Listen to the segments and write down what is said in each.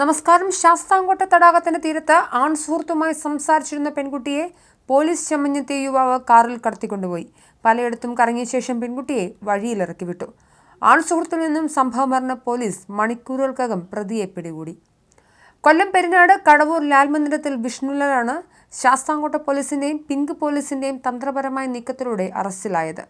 നമസ്കാരം. ശാസ്താംകോട്ട തടാകത്തിന്റെ തീരത്ത് ആൺ സുഹൃത്തുമായി സംസാരിച്ചിരുന്ന പെൺകുട്ടിയെ പോലീസ് ചമഞ്ഞെത്തിയ യുവാവ് കാറിൽ കടത്തിക്കൊണ്ടുപോയി. പലയിടത്തും കറങ്ങിയ ശേഷം പെൺകുട്ടിയെ വഴിയിലിറക്കി വിട്ടു. ആൺ സുഹൃത്തിൽ നിന്നും സംഭവം അറിഞ്ഞ പോലീസ് മണിക്കൂറുകൾക്കകം പ്രതിയെ പിടികൂടി. കൊല്ലം പെരിനാട് കടവൂർ ലാൽ മന്ദിരത്തിൽ വിഷ്ണുലാലാണ് ശാസ്താംകോട്ട പോലീസിന്റെയും പിങ്ക് പോലീസിന്റെയും തന്ത്രപരമായ നീക്കത്തിലൂടെ അറസ്റ്റിലായത്.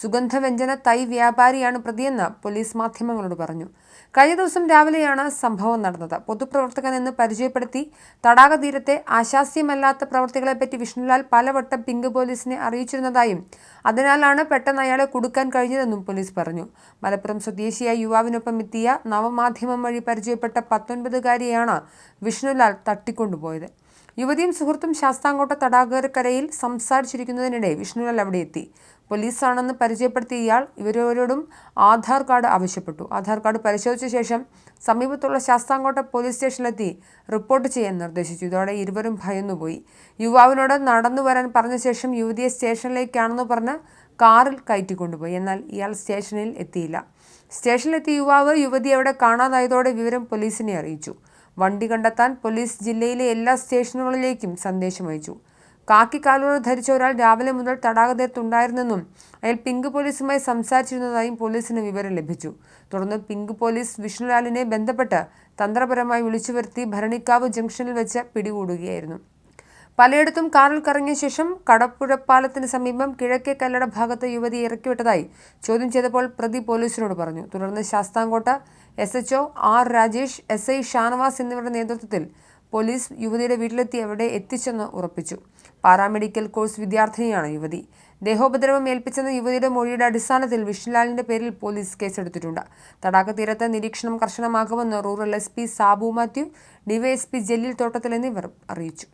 സുഗന്ധവ്യഞ്ജന തൈ വ്യാപാരിയാണ് പ്രതിയെന്ന് പോലീസ് മാധ്യമങ്ങളോട് പറഞ്ഞു. കഴിഞ്ഞ ദിവസം രാവിലെയാണ് സംഭവം നടന്നത്. പൊതുപ്രവർത്തകൻ എന്ന് പരിചയപ്പെടുത്തി തടാക തീരത്തെ ആശാസ്യമല്ലാത്ത പ്രവർത്തികളെപ്പറ്റി വിഷ്ണുലാൽ പലവട്ടം പിങ്ക് പോലീസിനെ അറിയിച്ചിരുന്നതായും അതിനാലാണ് പെട്ടെന്ന് അയാളെ കൊടുക്കാൻ കഴിഞ്ഞതെന്നും പോലീസ് പറഞ്ഞു. മലപ്പുറം സ്വദേശിയായ യുവാവിനൊപ്പം എത്തിയ നവമാധ്യമം വഴി പരിചയപ്പെട്ട പത്തൊൻപതുകാരിയാണ് വിഷ്ണുലാൽ തട്ടിക്കൊണ്ടുപോയത്. യുവതിയും സുഹൃത്തും ശാസ്താംകോട്ട തടാകരക്കരയിൽ സംസാരിച്ചിരിക്കുന്നതിനിടെ വിഷ്ണുലാൽ അവിടെ എത്തി പോലീസാണെന്ന് പരിചയപ്പെടുത്തിയ ഇയാൾ ഇവരോരോടും ആധാർ കാർഡ് ആവശ്യപ്പെട്ടു. ആധാർ കാർഡ് പരിശോധിച്ച ശേഷം സമീപത്തുള്ള ശാസ്താംകോട്ട പോലീസ് സ്റ്റേഷനിലെത്തി റിപ്പോർട്ട് ചെയ്യാൻ നിർദ്ദേശിച്ചു. ഇതോടെ ഇരുവരും ഭയന്നുപോയി. യുവാവിനോട് നടന്നു വരാൻ പറഞ്ഞ ശേഷം യുവതിയെ സ്റ്റേഷനിലേക്കാണെന്ന് പറഞ്ഞ് കാറിൽ കയറ്റിക്കൊണ്ടുപോയി. എന്നാൽ ഇയാൾ സ്റ്റേഷനിൽ എത്തിയില്ല. സ്റ്റേഷനിലെത്തിയ യുവാവ് യുവതി അവിടെ കാണാതായതോടെ വിവരം പോലീസിനെ അറിയിച്ചു. വണ്ടി കണ്ടെത്താൻ പോലീസ് ജില്ലയിലെ എല്ലാ സ്റ്റേഷനുകളിലേക്കും സന്ദേശം അയച്ചു. കാക്കി കാലുകൾ ധരിച്ച ഒരാൾ രാവിലെ മുതൽ തടാകതീരത്തുണ്ടായിരുന്നെന്നും അയാൾ പിങ്ക് പോലീസുമായി സംസാരിച്ചിരുന്നതായും പോലീസിന് വിവരം ലഭിച്ചു. തുടർന്ന് പിങ്ക് പോലീസ് വിഷ്ണുലാലിനെ ബന്ധപ്പെട്ട് തന്ത്രപരമായി വിളിച്ചു വരുത്തി ഭരണിക്കാവ് ജംഗ്ഷനിൽ വെച്ച് പിടികൂടുകയായിരുന്നു. പലയിടത്തും കാറിൽ കറങ്ങിയ ശേഷം കടപ്പുഴപ്പാലത്തിന് സമീപം കിഴക്കേ കല്ലട ഭാഗത്ത് യുവതി ഇറക്കിവിട്ടതായി ചോദ്യം ചെയ്തപ്പോൾ പ്രതി പോലീസിനോട് പറഞ്ഞു. തുടർന്ന് Sasthamcotta S H R Rajesh S I Shanavas എന്നിവരുടെ നേതൃത്വത്തിൽ പോലീസ് യുവതിയുടെ വീട്ടിലെത്തി അവിടെ എത്തിച്ചെന്ന് ഉറപ്പിച്ചു. പാരാമെഡിക്കൽ കോഴ്സ് വിദ്യാർത്ഥിനിയാണ് യുവതി. ദേഹോപദ്രവം ഏൽപ്പിച്ചെന്ന യുവതിയുടെ മൊഴിയുടെ അടിസ്ഥാനത്തിൽ വിഷ്ണുലാലിന്റെ പേരിൽ പോലീസ് കേസെടുത്തിട്ടുണ്ട്. തടാക തീരത്ത് നിരീക്ഷണം കർശനമാക്കുമെന്ന് rural S P Sabu Mathew DYSP Jaleel Thottathil എന്നിവർ അറിയിച്ചു.